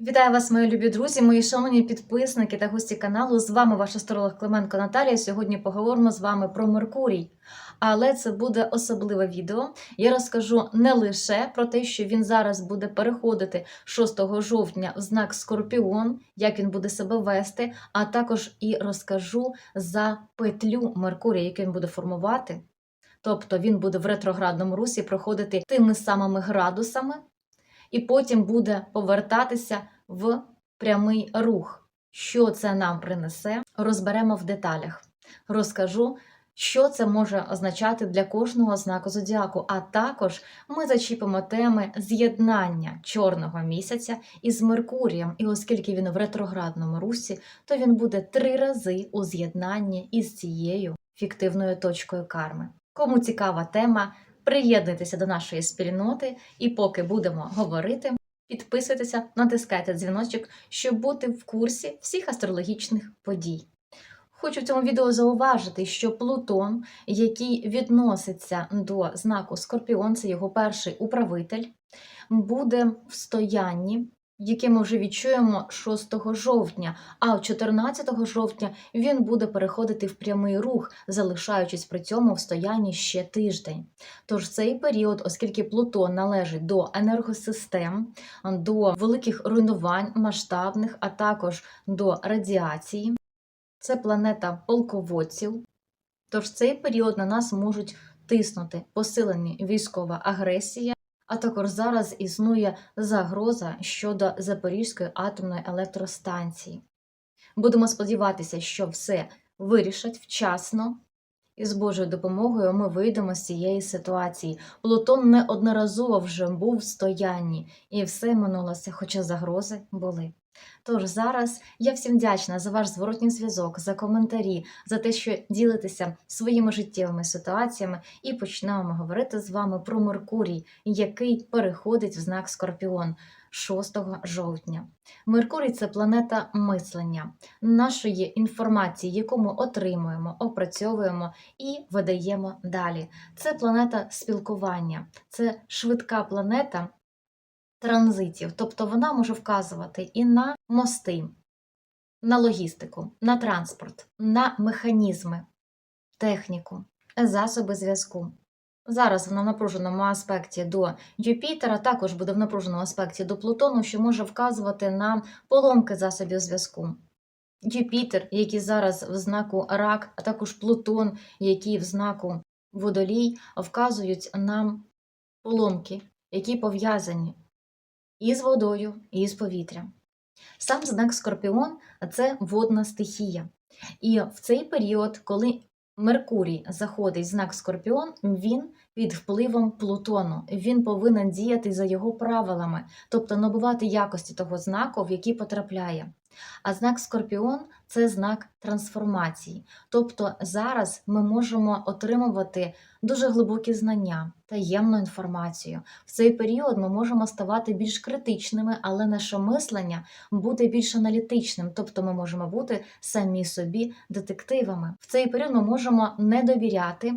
Вітаю вас, мої любі друзі, мої шановні підписники та гості каналу. З вами ваш астролог Клименко Наталія. Сьогодні поговоримо з вами про Меркурій. Але це буде особливе відео. Я розкажу не лише про те, що він зараз буде переходити 6 жовтня в знак Скорпіон, як він буде себе вести, а також і розкажу за петлю Меркурія, яку він буде формувати. Тобто він буде в ретроградному русі проходити тими самими градусами, і потім буде повертатися в прямий рух. Що це нам принесе, розберемо в деталях. Розкажу, що це може означати для кожного знаку зодіаку. А також ми зачіпимо теми з'єднання чорного місяця із Меркурієм. І оскільки він в ретроградному русі, то він буде три рази у з'єднанні із цією фіктивною точкою карми. Кому цікава тема, приєднуйтеся до нашої спільноти, і поки будемо говорити, підписуйтеся, натискайте дзвіночок, щоб бути в курсі всіх астрологічних подій. Хочу в цьому відео зауважити, що Плутон, який відноситься до знаку Скорпіон, це його перший управитель, буде в стоянні, яке ми вже відчуємо 6 жовтня, а 14 жовтня він буде переходити в прямий рух, залишаючись при цьому в стоянні ще тиждень. Тож цей період, оскільки Плутон належить до енергосистем, до великих руйнувань масштабних, а також до радіації, це планета полководців. Тож цей період на нас можуть тиснути посилені військова агресія, а також зараз існує загроза щодо Запорізької атомної електростанції. Будемо сподіватися, що все вирішать вчасно, і з Божою допомогою ми вийдемо з цієї ситуації. Плутон неодноразово вже був в стоянні, і все минулося, хоча загрози були. Тож зараз я всім вдячна за ваш зворотній зв'язок, за коментарі, за те, що ділитеся своїми життєвими ситуаціями, і почнемо говорити з вами про Меркурій, який переходить в знак Скорпіон 6 жовтня. Меркурій це планета мислення, нашої інформації, яку ми отримуємо, опрацьовуємо і видаємо далі. Це планета спілкування, це швидка планета транзитів, тобто вона може вказувати і на мости, на логістику, на транспорт, на механізми, техніку, засоби зв'язку. Зараз вона в напруженому аспекті до Юпітера, також буде в напруженому аспекті до Плутону, що може вказувати на поломки засобів зв'язку. Юпітер, який зараз в знаку Рак, а також Плутон, який в знаку Водолій, вказують нам поломки, які пов'язані і з водою, і з повітрям. Сам знак Скорпіон це водна стихія. І в цей період, коли Меркурій заходить знак Скорпіон, він під впливом Плутону. Він повинен діяти за його правилами, тобто набувати якості того знаку, в який потрапляє. А знак Скорпіон це знак трансформації. Тобто зараз ми можемо отримувати дуже глибокі знання, таємну інформацію. В цей період ми можемо ставати більш критичними, але наше мислення буде більш аналітичним, тобто ми можемо бути самі собі детективами. В цей період ми можемо не довіряти.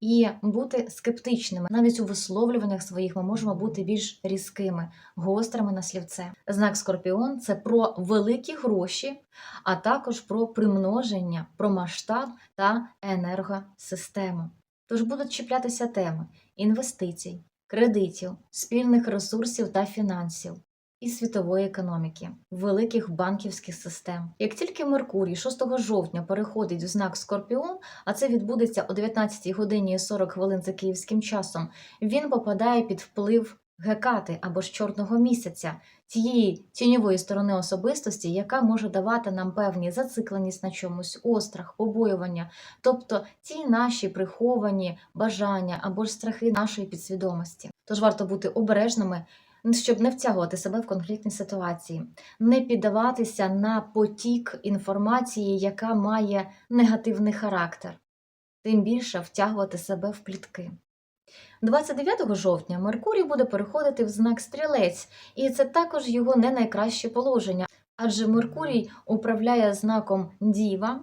І бути скептичними навіть у висловлюваннях своїх ми можемо бути більш різкими, гострими на слівце. Знак Скорпіон це про великі гроші, а також про примноження, про масштаб та енергосистему. Тож будуть чіплятися теми інвестицій, кредитів, спільних ресурсів та фінансів. І світової економіки, великих банківських систем. Як тільки Меркурій 6 жовтня переходить в знак Скорпіон, а це відбудеться о 19 годині 40 хвилин за київським часом, він попадає під вплив гекати або ж чорного місяця, цієї тіньової сторони особистості, яка може давати нам певні зацикленість на чомусь, острах, побоювання, тобто ті наші приховані бажання або ж страхи нашої підсвідомості. Тож варто бути обережними щоб не втягувати себе в конфліктні ситуації, не піддаватися на потік інформації, яка має негативний характер, тим більше втягувати себе в плітки. 29 жовтня Меркурій буде переходити в знак стрілець, і це також його не найкраще положення, адже Меркурій управляє знаком Діва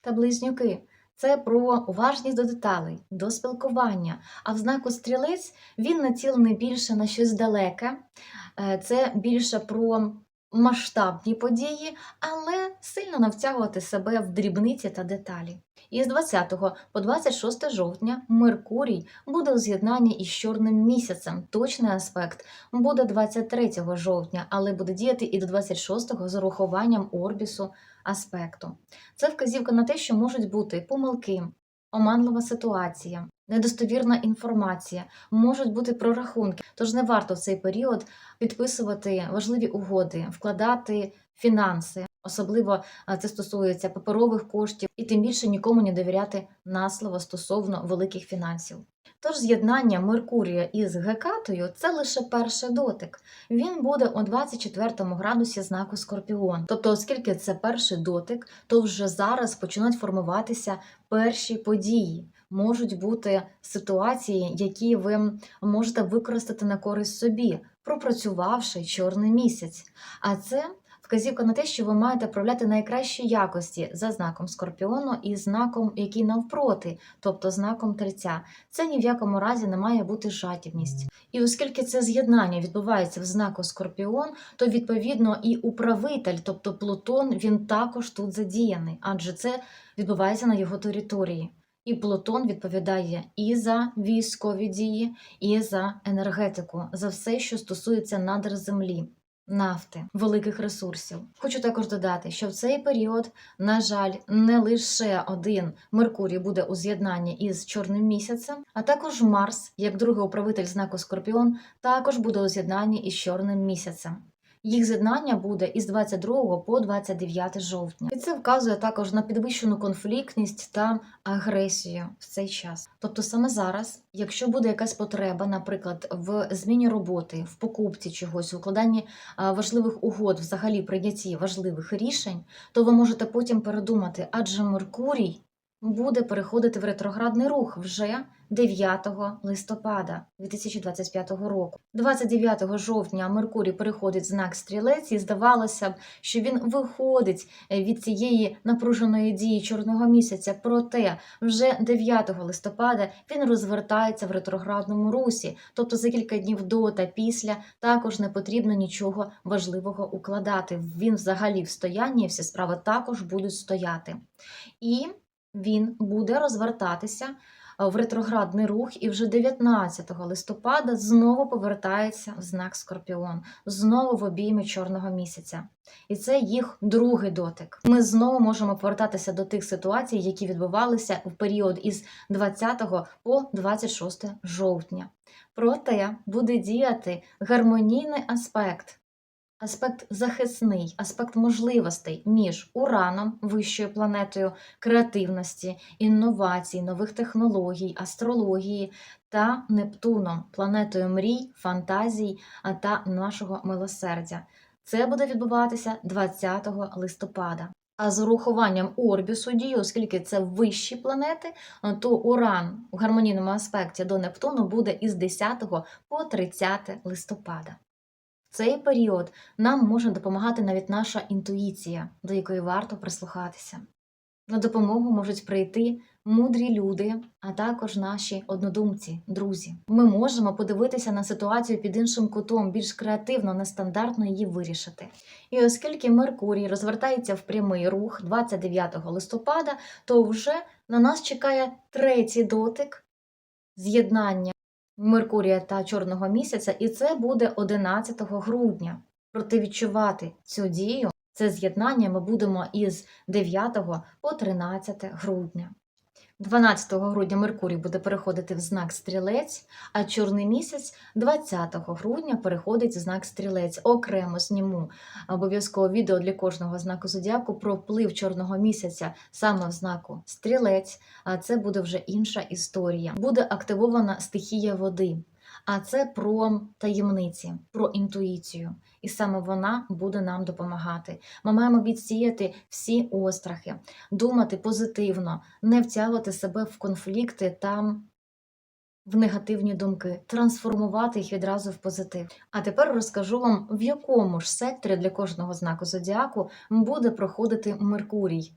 та Близнюки. Це про уважність до деталей, до спілкування. А в знаку стрілець він націлений більше на щось далеке, Е, це більше про масштабні події, але сильно навтягувати себе в дрібниці та деталі. І з 20 по 26 жовтня Меркурій буде у з'єднанні із чорним місяцем. Точний аспект буде 23 жовтня, але буде діяти і до 26 з урахуванням орбісу аспекту. Це вказівка на те, що можуть бути помилки, оманлива ситуація, недостовірна інформація, можуть бути прорахунки. Тож не варто в цей період підписувати важливі угоди, вкладати фінанси. Особливо це стосується паперових коштів, і тим більше нікому не довіряти на слово стосовно великих фінансів. Тож з'єднання Меркурія із Гекатою це лише перший дотик. Він буде у 24 градусі знаку Скорпіон. Тобто, оскільки це перший дотик, то вже зараз починають формуватися перші події. Можуть бути ситуації, які ви можете використати на користь собі, пропрацювавши чорний місяць. А це вказівка на те, що ви маєте проявляти найкращі якості за знаком Скорпіону і знаком, який навпроти, тобто знаком тельця. Це ні в якому разі не має бути жадібність. І оскільки це з'єднання відбувається в знаку Скорпіон, то відповідно і управитель, тобто Плутон, він також тут задіяний, адже це відбувається на його території. І Плутон відповідає і за військові дії, і за енергетику, за все, що стосується надр землі, нафти, великих ресурсів. Хочу також додати, що в цей період, на жаль, не лише один Меркурій буде у з'єднанні із чорним місяцем, а також Марс, як другий управитель знаку Скорпіон, також буде у з'єднанні із чорним місяцем. Їх з'єднання буде із 22 по 29 жовтня, і це вказує також на підвищену конфліктність та агресію в цей час. Тобто, саме зараз, якщо буде якась потреба, наприклад, в зміні роботи, в покупці чогось, в укладанні важливих угод, взагалі прийнятті важливих рішень, то ви можете потім передумати, адже Меркурій буде переходити в ретроградний рух вже 9 листопада 2025 року. 29 жовтня Меркурій переходить знак стрілець, і здавалося б, що він виходить е, від цієї напруженої дії чорного місяця. Проте вже 9 листопада він розвертається в ретроградному русі, тобто за кілька днів до та після також не потрібно нічого важливого укладати. Він взагалі в стоянні, всі справи також будуть стояти. І він буде розвертатися е, в ретроградний рух і вже 19 листопада знову повертається в знак Скорпіон, знову в обійми чорного місяця. І це їх другий дотик. Ми знову можемо повертатися до тих ситуацій, які відбувалися в період із 20 по 26 жовтня. Проте буде діяти гармонійний аспект. Аспект захисний, аспект можливостей між Ураном, вищою планетою креативності, інновацій, нових технологій, астрології та Нептуном, планетою мрій, фантазій та нашого милосердя. Це буде відбуватися 20 листопада. А з урахуванням орбісу дії, оскільки це вищі планети, то Уран у гармонійному аспекті до Нептуну буде із 10 по 30 листопада. Цей період нам може допомагати навіть наша інтуїція, до якої варто прислухатися. На допомогу можуть прийти мудрі люди, а також наші однодумці, друзі. Ми можемо подивитися на ситуацію під іншим кутом, більш креативно, нестандартно її вирішити. І оскільки Меркурій розвертається в прямий рух 29 листопада, то вже на нас чекає третій дотик з'єднання Меркурія та Чорного місяця, і це буде 11 грудня. Проте відчувати цю дію, це з'єднання ми будемо із 9 по 13 грудня. 12 грудня Меркурій буде переходити в знак стрілець, а чорний місяць 20 грудня переходить в знак стрілець. Окремо зніму обов'язково відео для кожного знаку зодіаку про вплив чорного місяця саме в знаку стрілець. А це буде вже інша історія. Буде активована стихія води. А це про таємниці, про інтуїцію. І саме вона буде нам допомагати. Ми маємо відсіяти всі острахи, думати позитивно, не втягувати себе в конфлікти та в негативні думки, трансформувати їх відразу в позитив. А тепер розкажу вам, в якому ж секторі для кожного знаку зодіаку буде проходити Меркурій.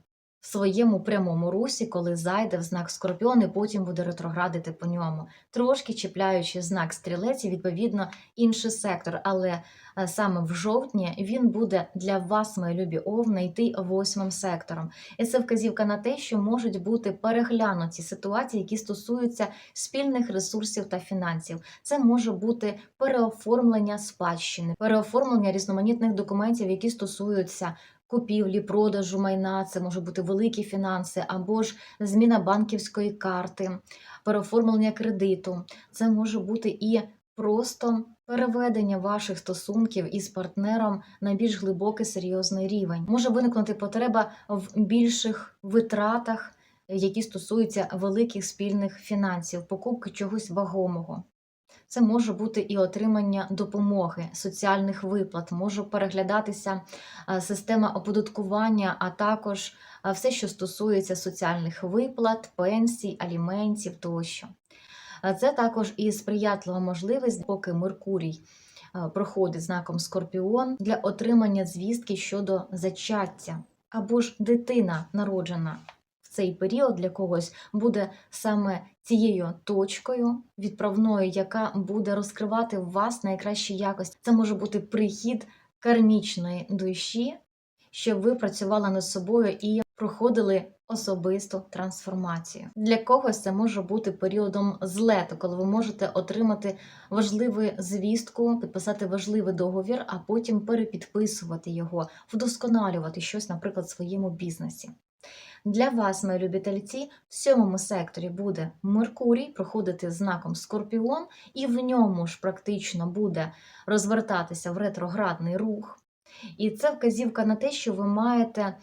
Своєму прямому русі, коли зайде в знак Скорпіон і потім буде ретроградити по ньому, трошки чіпляючи знак стрілець і відповідно інший сектор. Але е, саме в жовтні він буде для вас, мої любі овни, йти восьмим сектором. І це вказівка на те, що можуть бути переглянуті ситуації, які стосуються спільних ресурсів та фінансів. Це може бути переоформлення спадщини, переоформлення різноманітних документів, які стосуються купівлі, продажу майна, це може бути великі фінанси, або ж зміна банківської карти, переоформлення кредиту. Це може бути і просто переведення ваших стосунків із партнером на більш глибокий серйозний рівень. Може виникнути потреба в більших витратах, які стосуються великих спільних фінансів, покупки чогось вагомого. Це може бути і отримання допомоги, соціальних виплат, може переглядатися система оподаткування, а також все, що стосується соціальних виплат, пенсій, аліментів тощо. Це також і сприятлива можливість, поки Меркурій проходить знаком Скорпіон для отримання звістки щодо зачаття або ж дитина народжена цей період для когось буде саме цією точкою відправною, яка буде розкривати в вас найкращі якості. Це може бути прихід кармічної душі, щоб ви працювали над собою і проходили особисту трансформацію. Для когось це може бути періодом злету, коли ви можете отримати важливу звістку, підписати важливий договір, а потім перепідписувати його, вдосконалювати щось, наприклад, в своєму бізнесі. Для вас, мої любі тельці, в сьомому секторі буде Меркурій проходити знаком Скорпіон, і в ньому ж практично буде розвертатися в ретроградний рух. І це вказівка на те, що ви маєте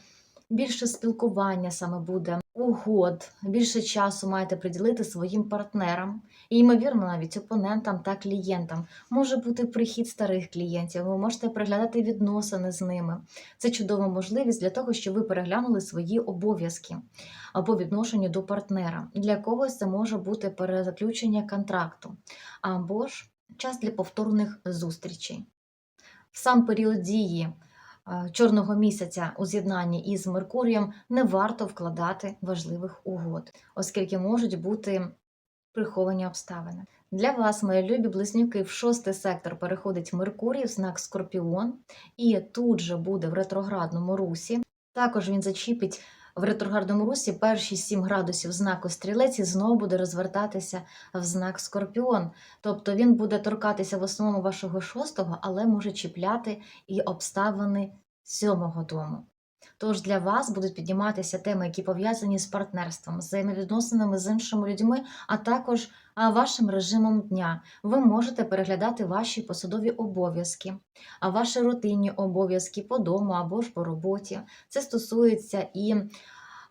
більше спілкування саме буде, угод, більше часу маєте приділити своїм партнерам, і, ймовірно, навіть опонентам та клієнтам. Може бути прихід старих клієнтів, ви можете переглядати відносини з ними. Це чудова можливість для того, щоб ви переглянули свої обов'язки або відношенню до партнера. Для когось це може бути перезаключення контракту, або ж час для повторних зустрічей. В сам період дії чорного місяця у з'єднанні із Меркурієм не варто вкладати важливих угод, оскільки можуть бути приховані обставини. Для вас, мої любі близнюки, в шостий сектор переходить Меркурій в знак Скорпіон, і тут же буде в ретроградному русі. Також він зачіпить в ретроградному русі перші 7 градусів знаку стрілець і знову буде розвертатися в знак Скорпіон. Тобто він буде торкатися в основному вашого шостого, але може чіпляти і обставини сьомого дому. Тож для вас будуть підніматися теми, які пов'язані з партнерством, з взаємовідносинами з іншими людьми, а також вашим режимом дня. Ви можете переглядати ваші посадові обов'язки, ваші рутинні обов'язки по дому або ж по роботі. Це стосується і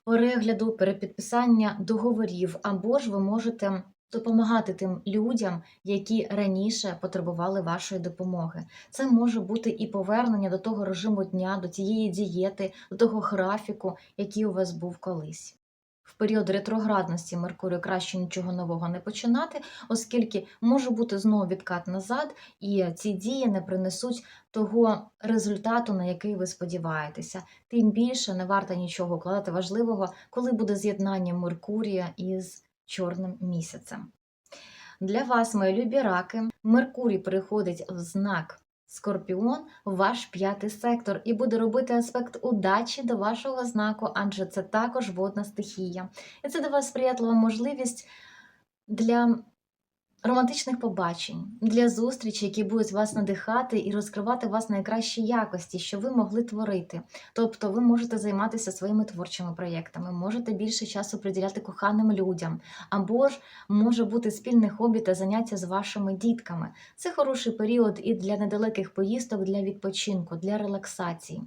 перегляду, перепідписання договорів, або ж ви можете допомагати тим людям, які раніше потребували вашої допомоги. Це може бути і повернення до того режиму дня, до тієї дієти, до того графіку, який у вас був колись. В період ретроградності Меркурію краще нічого нового не починати, оскільки може бути знову відкат назад, і ці дії не принесуть того результату, на який ви сподіваєтеся. Тим більше не варто нічого вкладати важливого, коли буде з'єднання Меркурія із чорним місяцем. Для вас, мої любі раки, Меркурій переходить в знак Скорпіон ваш п'ятий сектор і буде робити аспект удачі до вашого знаку, адже це також водна стихія. І це для вас сприятлива можливість для романтичних побачень, для зустрічей, які будуть вас надихати і розкривати вас найкращі якості, що ви могли творити. Тобто ви можете займатися своїми творчими проєктами, можете більше часу приділяти коханим людям, або ж може бути спільне хобі та заняття з вашими дітками. Це хороший період і для недалеких поїздок, для відпочинку, для релаксації,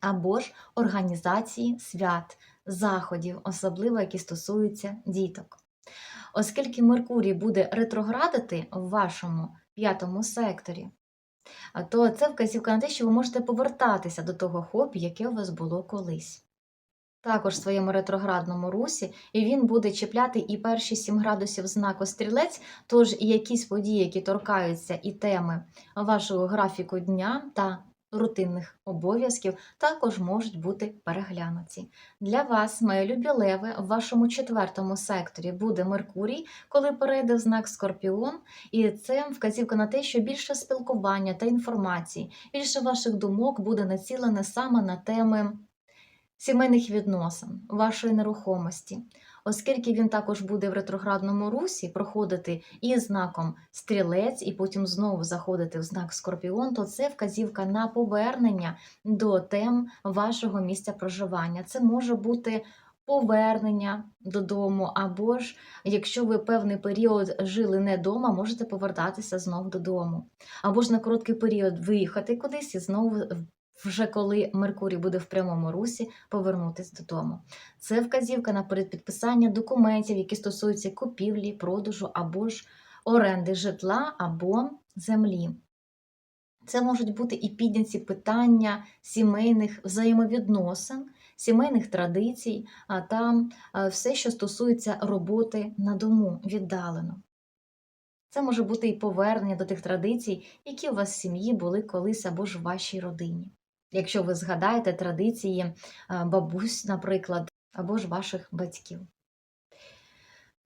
або ж організації свят, заходів, особливо які стосуються діток. Оскільки Меркурій буде ретроградити в вашому п'ятому секторі, то це вказівка на те, що ви можете повертатися до того хобі, яке у вас було колись. Також в своєму ретроградному русі, і він буде чіпляти і перші 7 градусів знаку стрілець, тож і якісь події, які торкаються і теми вашого графіку дня та рутинних обов'язків також можуть бути переглянуті. Для вас, мої любі леви, в вашому четвертому секторі буде Меркурій, коли перейде в знак Скорпіон, і це вказівка на те, що більше спілкування та інформації, більше ваших думок буде націлене саме на теми сімейних відносин, вашої нерухомості. Оскільки він також буде в ретроградному русі проходити і знаком стрілець, і потім знову заходити в знак Скорпіон, то це вказівка на повернення до тем вашого місця проживання. Це може бути повернення додому, або ж якщо ви певний період жили не вдома, можете повертатися знову додому. Або ж на короткий період виїхати кудись і знову, вже коли Меркурій буде в прямому русі, повернутися додому. Це вказівка на передпідписання документів, які стосуються купівлі, продажу або ж оренди житла або землі. Це можуть бути і підняті питання сімейних взаємовідносин, сімейних традицій, а там все, що стосується роботи на дому віддалено. Це може бути і повернення до тих традицій, які у вас в сім'ї були колись або ж в вашій родині. Якщо ви згадаєте традиції бабусь, наприклад, або ж ваших батьків.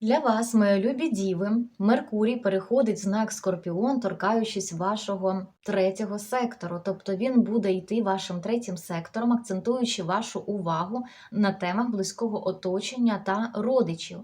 Для вас, мої любі діви, Меркурій переходить знак Скорпіон, торкаючись вашого третього сектору. Тобто він буде йти вашим третім сектором, акцентуючи вашу увагу на темах близького оточення та родичів.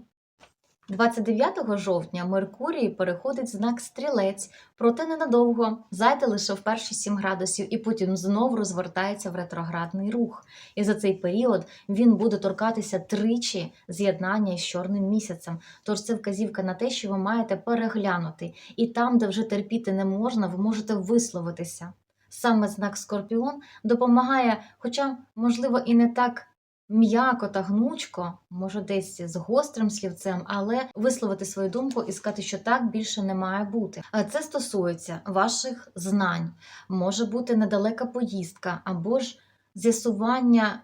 29 жовтня Меркурій переходить знак стрілець, проте ненадовго, зайде лише в перші 7 градусів і потім знову розвертається в ретроградний рух. І за цей період він буде торкатися тричі з'єднання з чорним місяцем. Тож це вказівка на те, що ви маєте переглянути, і там, де вже терпіти не можна, ви можете висловитися. Саме знак Скорпіон допомагає, хоча, можливо, і не так м'яко та гнучко, може десь з гострим слівцем, але висловити свою думку і сказати, що так більше не має бути. А Це стосується ваших знань, може бути недалека поїздка або ж з'ясування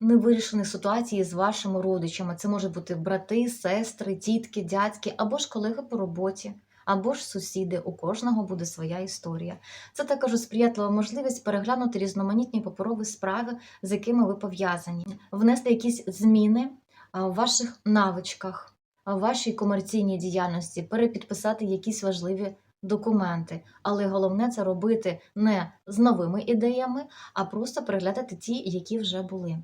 невирішених ситуацій з вашими родичами. Це можуть бути брати, сестри, тітки, дядьки або ж колеги по роботі. Або ж сусіди, у кожного буде своя історія. Це також сприятлива можливість переглянути різноманітні паперові справи, з якими ви пов'язані, внести якісь зміни в ваших навичках, в вашій комерційній діяльності, перепідписати якісь важливі документи. Але головне це робити не з новими ідеями, а просто переглядати ті, які вже були.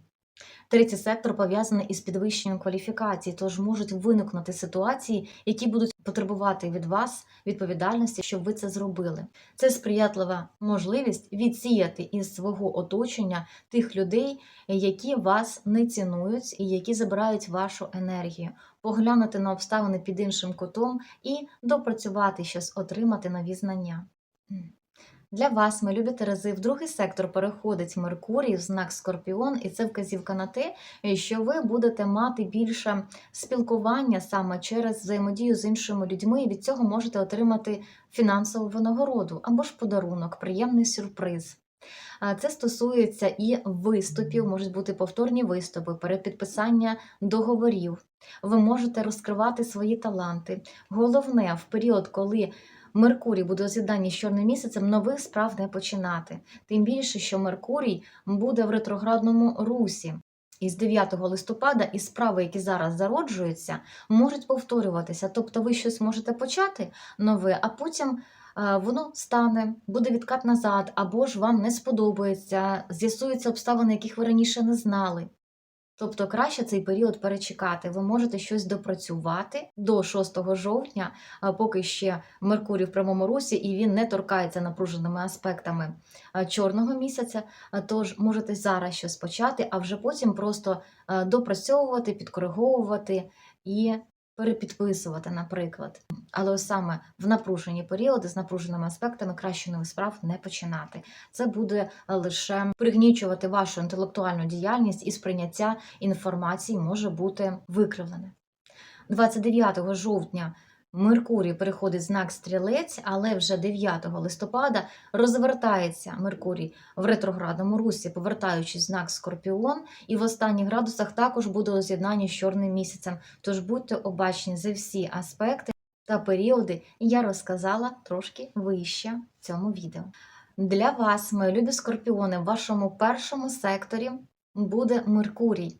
Третій сектор пов'язаний із підвищенням кваліфікації, тож можуть виникнути ситуації, які будуть потребувати від вас відповідальності, щоб ви це зробили. Це сприятлива можливість відсіяти із свого оточення тих людей, які вас не цінують і які забирають вашу енергію, поглянути на обставини під іншим кутом і допрацювати щось, отримати нові знання. Для вас, ми любі Терези, в другий сектор переходить Меркурій в знак Скорпіон, і це вказівка на те, що ви будете мати більше спілкування саме через взаємодію з іншими людьми, і від цього можете отримати фінансову винагороду або ж подарунок, приємний сюрприз. Це стосується і виступів, можуть бути повторні виступи, перепідписання договорів. Ви можете розкривати свої таланти. Головне, в період, коли Меркурій буде у з чорним місяцем, нових справ не починати. Тим більше, що Меркурій буде в ретроградному русі. І з 9 листопада і справи, які зараз зароджуються, можуть повторюватися. Тобто ви щось можете почати нове, а потім воно стане, буде відкат назад, або ж вам не сподобається, з'ясуються обставини, яких ви раніше не знали. Тобто краще цей період перечекати. Ви можете щось допрацювати до 6 жовтня, поки ще Меркурій в прямому русі, і він не торкається напруженими аспектами чорного місяця. Тож можете зараз щось почати, а вже потім просто допрацьовувати, підкориговувати і перепідписувати, наприклад. Але саме в напружені періоди з напруженими аспектами краще нових справ не починати. Це буде лише пригнічувати вашу інтелектуальну діяльність і сприйняття інформації може бути викривлене. 29 жовтня Меркурій переходить знак стрілець, але вже 9 листопада розвертається Меркурій в ретроградному русі, повертаючись знак Скорпіон, і в останніх градусах також буде у з'єднанні з чорним місяцем. Тож будьте обачні за всі аспекти та періоди, я розказала трошки вище в цьому відео. Для вас, мої любі скорпіони, в вашому першому секторі буде Меркурій.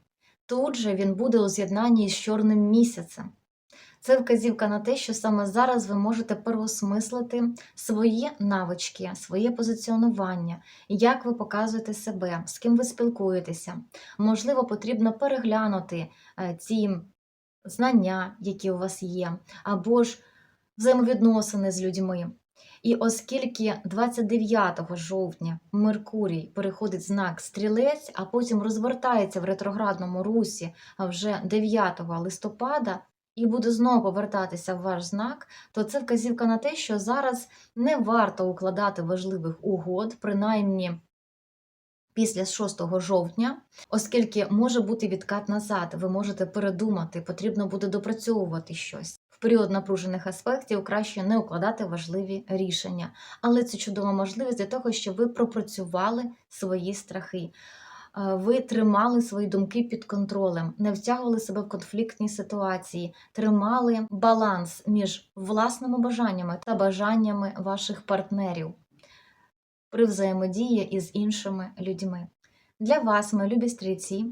Тут же він буде у з'єднанні з чорним місяцем. Це вказівка на те, що саме зараз ви можете переосмислити свої навички, своє позиціонування, як ви показуєте себе, з ким ви спілкуєтеся. Можливо, потрібно переглянути е, ці знання, які у вас є, або ж взаємовідносини з людьми. І оскільки 29 жовтня Меркурій переходить знак стрілець, а потім розвертається в ретроградному русі вже 9 листопада і буде знову повертатися в ваш знак, то це вказівка на те, що зараз не варто укладати важливих угод, принаймні після 6 жовтня, оскільки може бути відкат назад, ви можете передумати, потрібно буде допрацьовувати щось. В період напружених аспектів краще не укладати важливі рішення, але це чудова можливість для того, щоб ви пропрацювали свої страхи. Е, Ви тримали свої думки під контролем, не втягували себе в конфліктні ситуації, тримали баланс між власними бажаннями та бажаннями ваших партнерів при взаємодії із іншими людьми. Для вас, мої любі стрільці,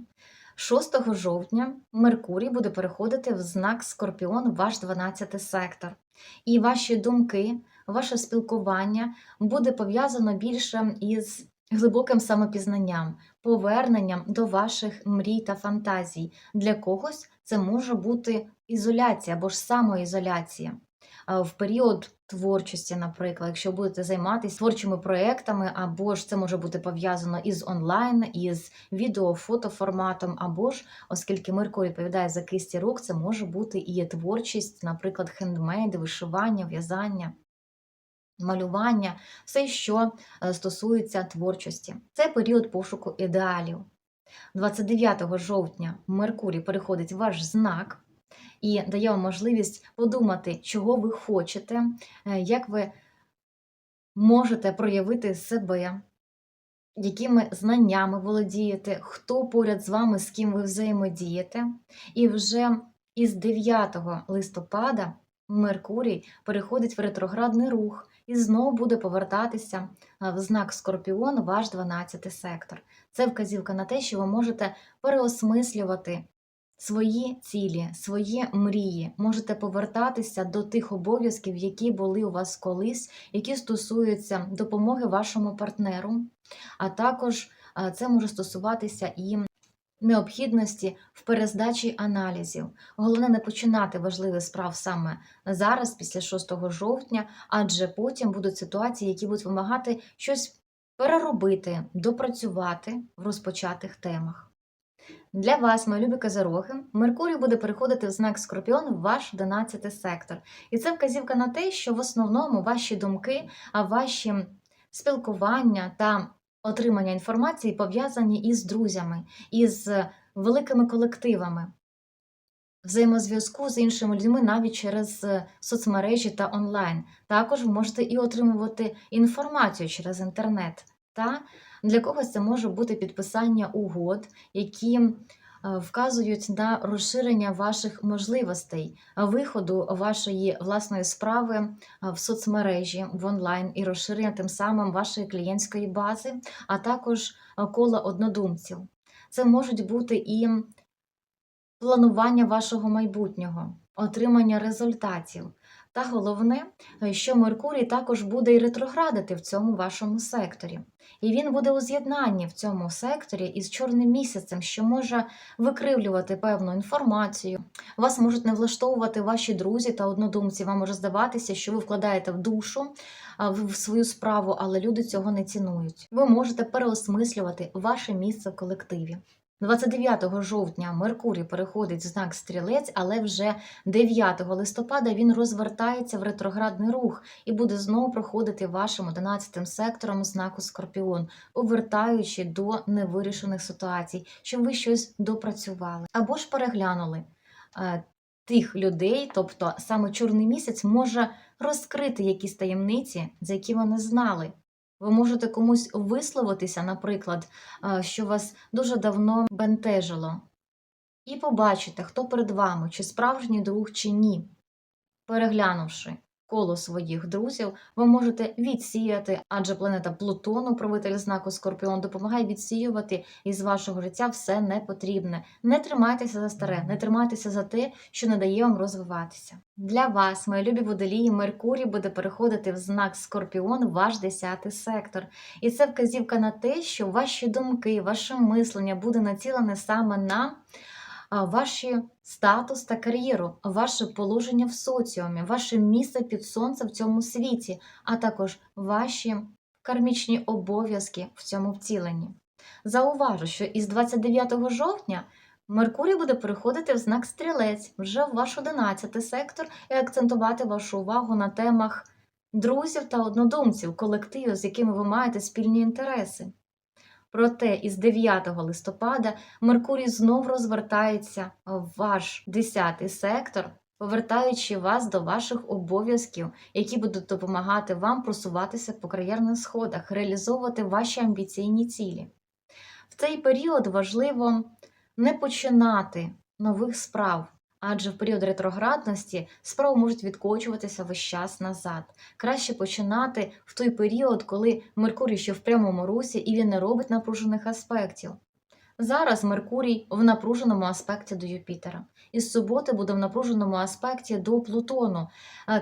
6 жовтня Меркурій буде переходити в знак Скорпіон, ваш 12 сектор. І ваші думки, ваше спілкування буде пов'язано більше із глибоким самопізнанням, поверненням до ваших мрій та фантазій. Для когось це може бути ізоляція або ж самоізоляція. В період творчості, наприклад, якщо будете займатися творчими проектами, або ж це може бути пов'язано із онлайн, із відео, фотоформатом, або ж, оскільки Меркурій відповідає за кисті рук, це може бути і творчість, наприклад, хендмейд, вишивання, в'язання. Малювання, все, що е, стосується творчості. Це період пошуку ідеалів. 29 жовтня Меркурій переходить в ваш знак і дає вам можливість подумати, чого ви хочете, е, як ви можете проявити себе, якими знаннями володієте, хто поряд з вами, з ким ви взаємодієте. І вже із 9 листопада Меркурій переходить в ретроградний рух і знову буде повертатися е, в знак Скорпіон, ваш 12 сектор. Це вказівка на те, що ви можете переосмислювати свої цілі, свої мрії, можете повертатися до тих обов'язків, які були у вас колись, які стосуються допомоги вашому партнеру, а також е, це може стосуватися і необхідності в перездачі аналізів. Головне не починати важливих справ саме зараз, після 6 жовтня, адже потім будуть ситуації, які будуть вимагати щось переробити, допрацювати в розпочатих темах. Для вас, мої любі козороги, Меркурій буде переходити в знак Скорпіон в ваш 11 сектор. І це вказівка на те, що в основному ваші думки, а ваші спілкування та отримання інформації пов'язані із друзями, із великими колективами, взаємозв'язку з іншими людьми навіть через е, соцмережі та онлайн. Також ви можете і отримувати інформацію через інтернет. Та для когось це може бути підписання угод, які вказують на розширення ваших можливостей, виходу вашої власної справи е, в соцмережі в онлайн і розширення тим самим вашої клієнтської бази, а також е, кола однодумців. Це можуть бути і планування вашого майбутнього, отримання результатів. Та головне, що Меркурій також буде і ретроградити в цьому вашому секторі. І він буде у з'єднанні в цьому секторі із чорним місяцем, що може викривлювати певну інформацію. Вас можуть не влаштовувати ваші друзі та однодумці. Вам може здаватися, що ви вкладаєте в душу в свою справу, але люди цього не цінують. Ви можете переосмислювати ваше місце в колективі. 29 жовтня Меркурій переходить в знак стрілець, але вже 9 листопада він розвертається в ретроградний рух і буде знову проходити вашим 11 сектором знаку Скорпіон, повертаючи до невирішених ситуацій, щоб ви щось допрацювали або ж переглянули. е, Тих людей, тобто саме чорний місяць, може розкрити якісь таємниці, за які ви не знали. Ви можете комусь висловитися, наприклад, е, що вас дуже давно бентежило, і побачите, хто перед вами, чи справжній друг, чи ні, переглянувши коло своїх друзів, ви можете відсіяти, адже планета Плутону, правитель знаку Скорпіон, допомагає відсіювати із вашого життя все непотрібне. Не тримайтеся за старе, не тримайтеся за те, що не дає вам розвиватися. Для вас, мої любі водолії, Меркурій буде переходити в знак Скорпіон, ваш 10 сектор. І це вказівка на те, що ваші думки, ваше мислення буде націлене саме на а, ваші статус та кар'єру, ваше положення в соціумі, ваше місце під сонцем в цьому світі, а також ваші кармічні обов'язки в цьому втіленні. Зауважу, що із 29 жовтня Меркурій буде переходити в знак стрілець вже в ваш 11 сектор і акцентувати вашу увагу на темах друзів та однодумців, колективів, з якими ви маєте спільні інтереси. Проте із 9 листопада Меркурій знов розвертається в ваш 10 сектор, повертаючи вас до ваших обов'язків, які будуть допомагати вам просуватися по кар'єрних сходах, реалізовувати ваші амбіційні цілі. В цей період важливо не починати нових справ, адже в період ретроградності справи можуть відкочуватися весь час назад. Краще починати в той період, коли Меркурій ще в прямому русі і він не робить напружених аспектів. Зараз Меркурій в напруженому аспекті до Юпітера. Із суботи буде в напруженому аспекті до Плутону.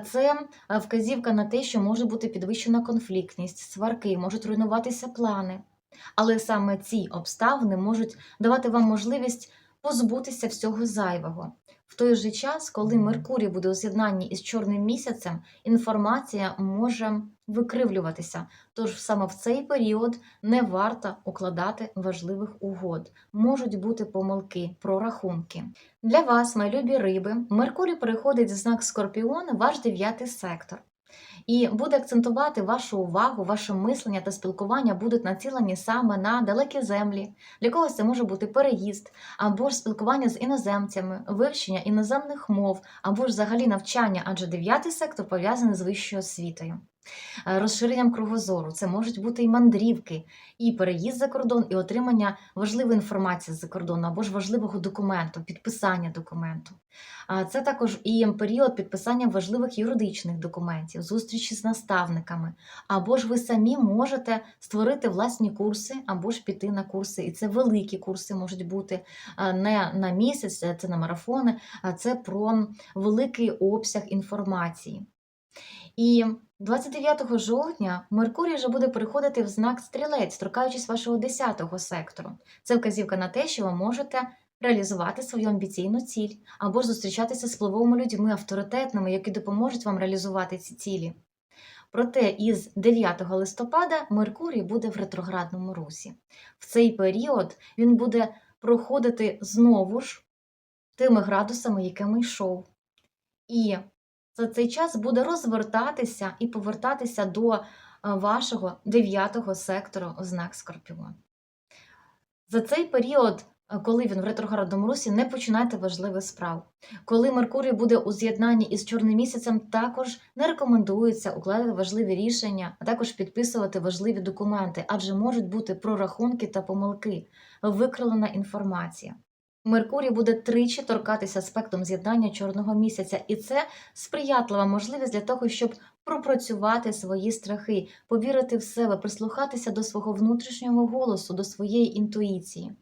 Це е, вказівка на те, що може бути підвищена конфліктність, сварки, можуть руйнуватися плани. Але саме ці обставини можуть давати вам можливість позбутися всього зайвого. В той же час, коли Меркурій буде у з'єднанні із чорним місяцем, інформація може викривлюватися. Тож саме в цей період не варто укладати важливих угод. Можуть бути помилки, прорахунки. Для вас, мої любі риби, Меркурій переходить в знак Скорпіон, ваш дев'ятий сектор. І буде акцентувати вашу увагу, ваше мислення та спілкування будуть націлені саме на далекі землі. Для когось це може бути переїзд, або ж спілкування з іноземцями, вивчення іноземних мов, або ж взагалі навчання, адже дев'ятий сектор пов'язаний з вищою освітою. Е, Розширенням кругозору це можуть бути і мандрівки, і переїзд за кордон, і отримання важливої інформації з-за кордону, або ж важливого документу, підписання документу. Це також і період підписання важливих юридичних документів, зустрічі з наставниками, або ж ви самі можете створити власні курси, або ж піти на курси. І це великі курси можуть бути не на місяць, це на марафони, а це про великий обсяг інформації. І 29 жовтня Меркурій вже буде переходити в знак стрілець, торкаючись вашого 10-го сектору. Це вказівка на те, що ви можете реалізувати свою амбіційну ціль, або зустрічатися з впливовими людьми, авторитетними, які допоможуть вам реалізувати ці цілі. Проте із 9 листопада Меркурій буде в ретроградному русі. В цей період він буде проходити знову ж тими градусами, якими йшов. І за цей час буде розвертатися і повертатися до е, вашого 9 сектору знак Скорпіон. За цей період, е, коли він в ретроградному русі, не починайте важливих справ. Коли Меркурій буде у з'єднанні із чорним місяцем, також не рекомендується укладати важливі рішення, а також підписувати важливі документи, адже можуть бути прорахунки та помилки, викривлена інформація. Меркурій буде тричі торкатися аспектом з'єднання чорного місяця, і це сприятлива можливість для того, щоб пропрацювати свої страхи, повірити в себе, прислухатися до свого внутрішнього голосу, до своєї інтуїції.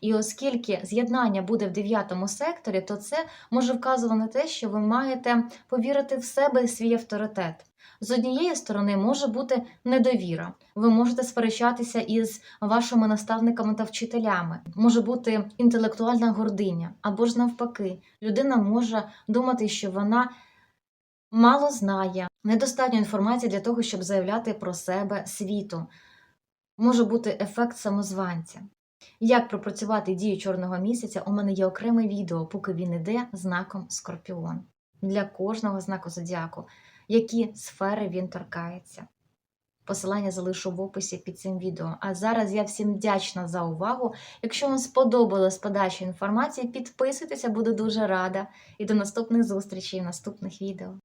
І оскільки з'єднання буде в дев'ятому секторі, то це може вказувати на те, що ви маєте повірити в себе і свій авторитет. З однієї сторони може бути недовіра. Ви можете сперечатися із вашими наставниками та вчителями. Може бути інтелектуальна гординя, або ж навпаки, людина може думати, що вона мало знає, недостатньо інформації для того, щоб заявляти про себе світу. Може бути ефект самозванця. Як пропрацювати дію чорного місяця, у мене є окреме відео, поки він іде знаком Скорпіон для кожного знаку зодіаку, які сфери він торкається. Посилання залишу в описі під цим відео. А зараз я всім вдячна за увагу. Якщо вам сподобалась подача інформації, підписуйтеся, буду дуже рада. І до наступних зустрічей в наступних відео.